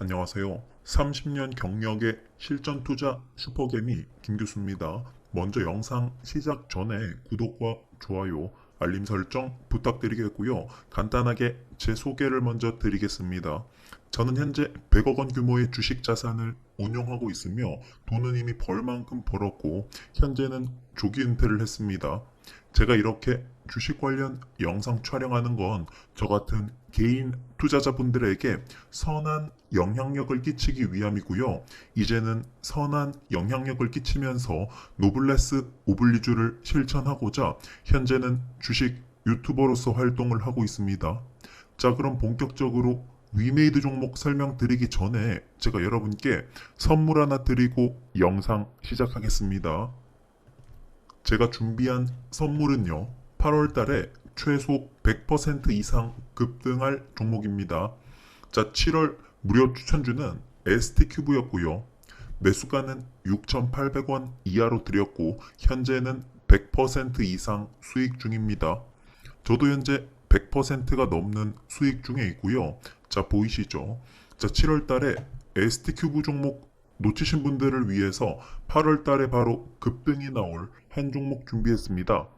안녕하세요. 30년 경력의 실전 투자 슈퍼개미 김교수입니다. 먼저 영상 시작 전에 구독과 좋아요, 알림 설정 부탁드리겠고요. 간단하게 제 소개를 먼저 드리겠습니다. 저는 현재 100억 원 규모의 주식 자산을 운용하고 있으며 돈은 이미 벌 만큼 벌었고 현재는 조기 은퇴를 했습니다. 제가 이렇게 주식 관련 영상 촬영하는 건 저 같은 개인 투자자분들에게 선한 영향력을 끼치기 위함이고요. 이제는 선한 영향력을 끼치면서 노블레스 오블리주를 실천하고자 현재는 주식 유튜버로서 활동을 하고 있습니다. 자, 그럼 본격적으로 위메이드 종목 설명드리기 전에 제가 여러분께 선물 하나 드리고 영상 시작하겠습니다. 제가 준비한 선물은요. 8월 달에 최소 100% 이상 급등할 종목입니다. 자, 7월 무료 추천주는 ST큐브였고요. 매수가는 6,800원 이하로 드렸고 현재는 100% 이상 수익 중입니다. 저도 현재 100%가 넘는 수익 중에 있고요. 자, 보이시죠? 자, 7월 달에 ST큐브 종목 놓치신 분들을 위해서 8월 달에 바로 급등이 나올 한 종목 준비했습니다.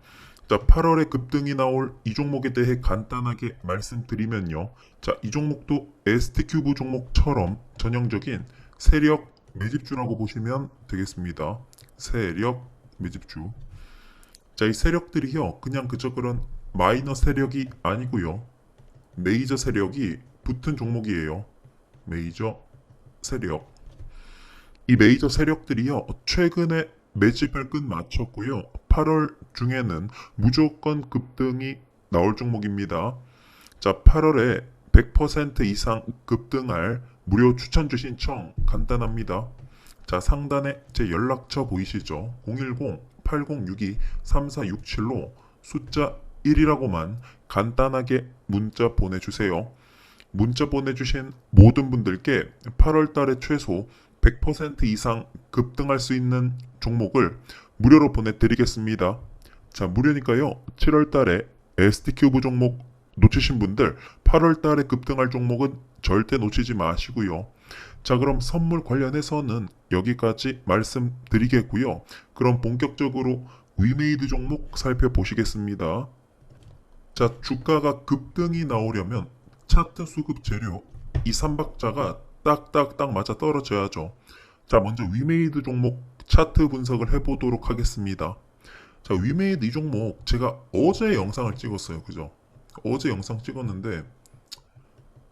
자, 8월에 급등이 나올 이 종목에 대해 간단하게 말씀드리면요. 자, 이 종목도 ST큐브 종목처럼 전형적인 세력 매집주라고 보시면 되겠습니다. 세력 매집주. 자, 이 세력들이요. 그냥 그저 그런 마이너 세력이 아니고요. 메이저 세력이 붙은 종목이에요. 메이저 세력. 이 메이저 세력들이요. 최근에 매집을 끝 마쳤고요. 8월 중에는 무조건 급등이 나올 종목입니다. 자, 8월에 100% 이상 급등할 무료 추천 주 신청 간단합니다. 자, 상단에 제 연락처 보이시죠? 010-8062-3467로 숫자 1이라고만 간단하게 문자 보내주세요. 문자 보내주신 모든 분들께 8월 달에 최소 100% 이상 급등할 수 있는 종목을 무료로 보내드리겠습니다. 자, 무료니까요. 7월 달에 ST큐브 종목 놓치신 분들 8월 달에 급등할 종목은 절대 놓치지 마시고요. 자, 그럼 선물 관련해서는 여기까지 말씀드리겠고요. 그럼 본격적으로 위메이드 종목 살펴보시겠습니다. 자, 주가가 급등이 나오려면 차트 수급 재료 이 삼박자가 딱딱딱 맞아 떨어져야죠. 자, 먼저 위메이드 종목 차트 분석을 해보도록 하겠습니다. 자, 위메이드 이 종목 제가 어제 영상을 찍었어요. 그죠? 어제 영상 찍었는데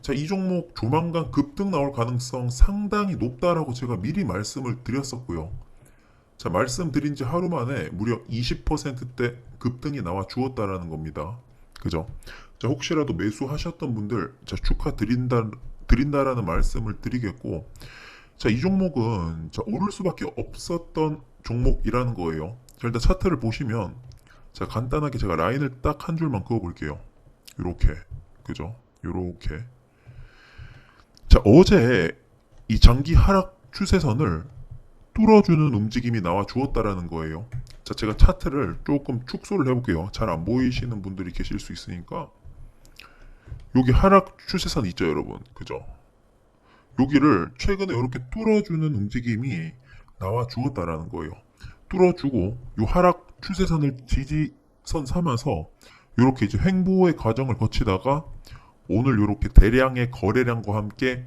자, 이 종목 조만간 급등 나올 가능성 상당히 높다라고 제가 미리 말씀을 드렸었고요. 자, 말씀드린 지 하루 만에 무려 20%대 급등이 나와 주었다라는 겁니다. 그죠? 자, 혹시라도 매수하셨던 분들 자, 축하드린다 드린다라는 말씀을 드리겠고 자, 이 종목은 자, 오를 수밖에 없었던 종목이라는 거예요. 자, 일단 차트를 보시면 자, 간단하게 제가 라인을 딱 한 줄만 그어 볼게요. 요렇게. 그죠? 요렇게. 자, 어제 이 장기 하락 추세선을 뚫어주는 움직임이 나와 주었다라는 거예요. 자, 제가 차트를 조금 축소를 해볼게요. 잘 안 보이시는 분들이 계실 수 있으니까. 여기 하락 추세선 있죠, 여러분. 그죠? 여기를 최근에 이렇게 뚫어주는 움직임이 나와 주었다라는 거예요. 뚫어주고 요 하락 추세선을 지지선 삼아서 이렇게 이제 횡보의 과정을 거치다가 오늘 이렇게 대량의 거래량과 함께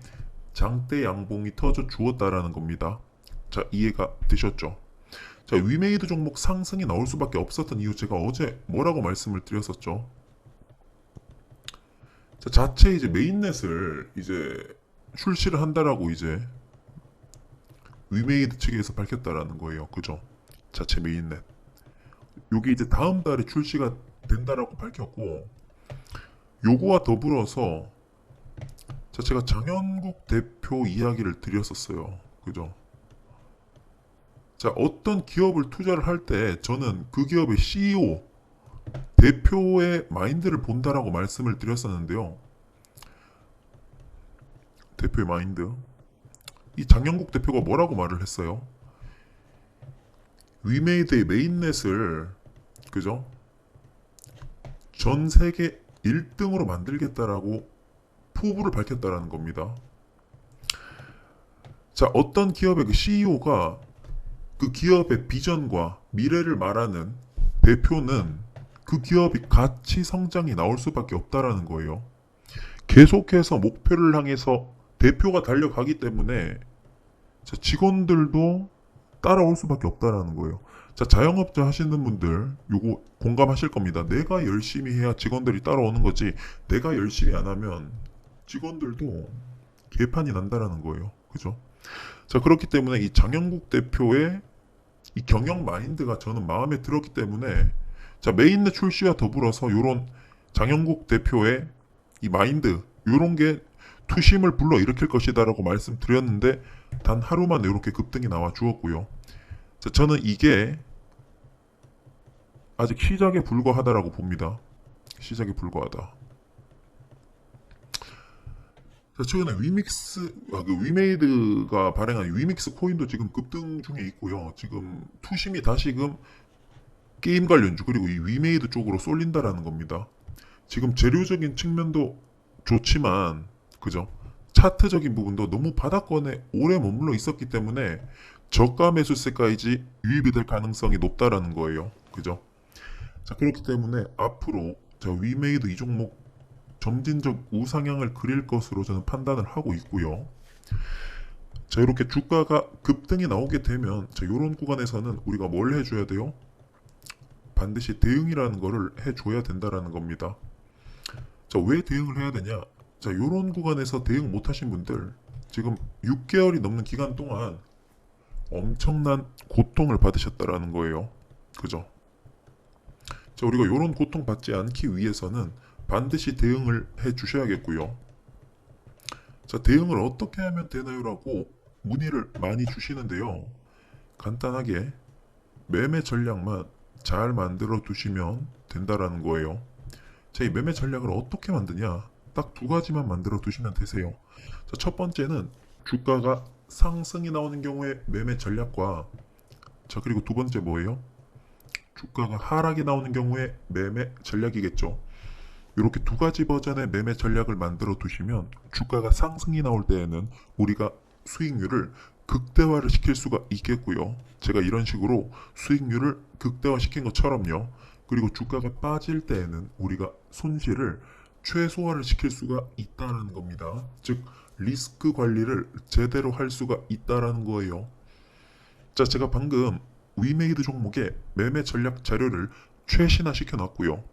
장대 양봉이 터져 주었다라는 겁니다. 자, 이해가 되셨죠? 자, 위메이드 종목 상승이 나올 수밖에 없었던 이유 제가 어제 뭐라고 말씀을 드렸었죠? 자, 자체 이제 메인넷을 이제 출시를 한다라고 이제 위메이드 측에서 밝혔다라는 거예요. 그죠? 자체 메인넷. 요게 이제 다음 달에 출시가 된다라고 밝혔고 요거와 더불어서 자, 제가 장현국 대표 이야기를 드렸었어요. 그죠? 자, 어떤 기업을 투자를 할 때 저는 그 기업의 CEO, 대표의 마인드를 본다라고 말씀을 드렸었는데요. 대표의 마인드. 이 장영국 대표가 뭐라고 말을 했어요? 위메이드의 메인넷을 그죠? 전 세계 1등으로 만들겠다라고 포부를 밝혔다라는 겁니다. 자, 어떤 기업의 그 CEO가 그 기업의 비전과 미래를 말하는 대표는 그 기업이 가치 성장이 나올 수밖에 없다라는 거예요. 계속해서 목표를 향해서 대표가 달려가기 때문에 자, 직원들도 따라올 수밖에 없다라는 거예요. 자, 자영업자 하시는 분들 요거 공감하실 겁니다. 내가 열심히 해야 직원들이 따라오는 거지. 내가 열심히 안 하면 직원들도 개판이 난다라는 거예요. 그죠? 자, 그렇기 때문에 이 장영국 대표의 이 경영 마인드가 저는 마음에 들었기 때문에 자, 메인넷 출시와 더불어서 요런 장영국 대표의 이 마인드 요런 게 투심을 불러 일으킬 것이다라고 말씀드렸는데 단 하루 만에 이렇게 급등이 나와 주었고요. 자, 저는 이게 아직 시작에 불과하다라고 봅니다. 시작에 불과하다. 자, 최근에 위믹스, 아, 그 위메이드가 발행한 위믹스 코인도 지금 급등 중에 있고요. 지금 투심이 다시금 게임 관련주 그리고 이 위메이드 쪽으로 쏠린다라는 겁니다. 지금 재료적인 측면도 좋지만 그죠? 차트적인 부분도 너무 바닥권에 오래 머물러 있었기 때문에 저가 매수세까지 유입이 될 가능성이 높다라는 거예요. 그죠? 자 그렇기 때문에 앞으로 저 위메이드 이 종목 점진적 우상향을 그릴 것으로 저는 판단을 하고 있고요. 자 이렇게 주가가 급등이 나오게 되면 자 이런 구간에서는 우리가 뭘 해줘야 돼요? 반드시 대응이라는 거를 해줘야 된다라는 겁니다. 자, 왜 대응을 해야 되냐? 자, 요런 구간에서 대응 못 하신 분들, 지금 6개월이 넘는 기간 동안 엄청난 고통을 받으셨다라는 거예요. 그죠? 자, 우리가 요런 고통 받지 않기 위해서는 반드시 대응을 해 주셔야겠고요. 자, 대응을 어떻게 하면 되나요라고 문의를 많이 주시는데요. 간단하게 매매 전략만 잘 만들어 두시면 된다라는 거예요. 자, 이 매매 전략을 어떻게 만드냐? 딱 두 가지만 만들어 두시면 되세요. 자, 첫 번째는 주가가 상승이 나오는 경우에 매매 전략과 자, 그리고 두 번째 뭐예요? 주가가 하락이 나오는 경우에 매매 전략이겠죠. 이렇게 두 가지 버전의 매매 전략을 만들어 두시면 주가가 상승이 나올 때에는 우리가 수익률을 극대화를 시킬 수가 있겠고요. 제가 이런 식으로 수익률을 극대화시킨 것처럼요. 그리고 주가가 빠질 때에는 우리가 손실을 최소화를 시킬 수가 있다는 겁니다. 즉 리스크 관리를 제대로 할 수가 있다라는 거예요. 자, 제가 방금 위메이드 종목의 매매 전략 자료를 최신화 시켜 놨고요.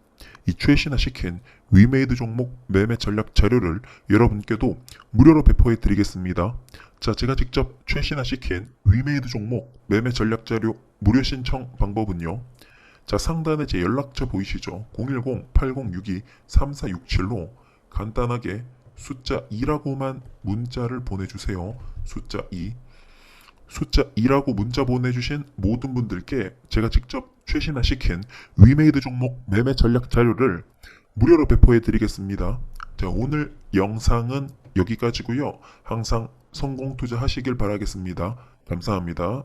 이 최신화 시킨 위메이드 종목 매매 전략 자료를 여러분께도 무료로 배포해 드리겠습니다. 자, 제가 직접 최신화 시킨 위메이드 종목 매매 전략 자료 무료 신청 방법은요. 자, 상단에 제 연락처 보이시죠? 010-8062-3467로 간단하게 숫자 2라고만 문자를 보내주세요. 숫자 2. 숫자 2라고 문자 보내주신 모든 분들께 제가 직접 최신화 시킨 위메이드 종목 매매 전략 자료를 무료로 배포해 드리겠습니다. 자, 오늘 영상은 여기까지고요. 항상 성공 투자하시길 바라겠습니다. 감사합니다.